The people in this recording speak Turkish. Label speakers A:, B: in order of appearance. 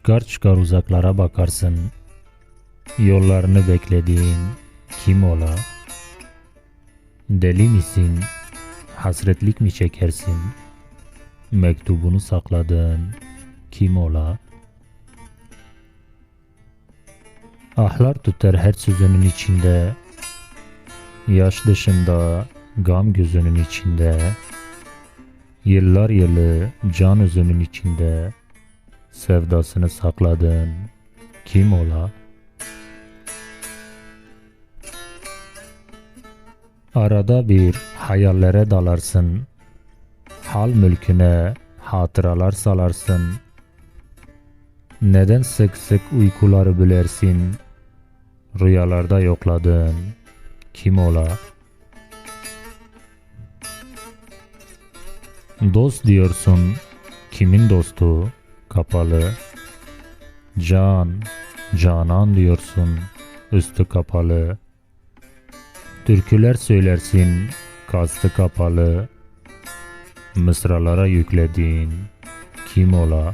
A: Çıkar çıkar uzaklara bakarsın. Yollarını beklediğin kim ola? Deli misin? Hasretlik mi çekersin? Mektubunu sakladığın kim ola? Ahlar tutar her sözünün içinde. Yaş dışında, gam gözünün içinde. Yıllar yılı can özünün içinde. Sevdasını sakladın kim ola? Arada bir hayallere dalarsın. Hal mülküne hatıralar salarsın. Neden sık sık uykuları bölersin? Rüyalarda yokladın kim ola? Dost diyorsun kimin dostu? Kapalı. Can, canan diyorsun üstü kapalı. Türküler söylersin kastı kapalı. Mısralara yükledin kim ola?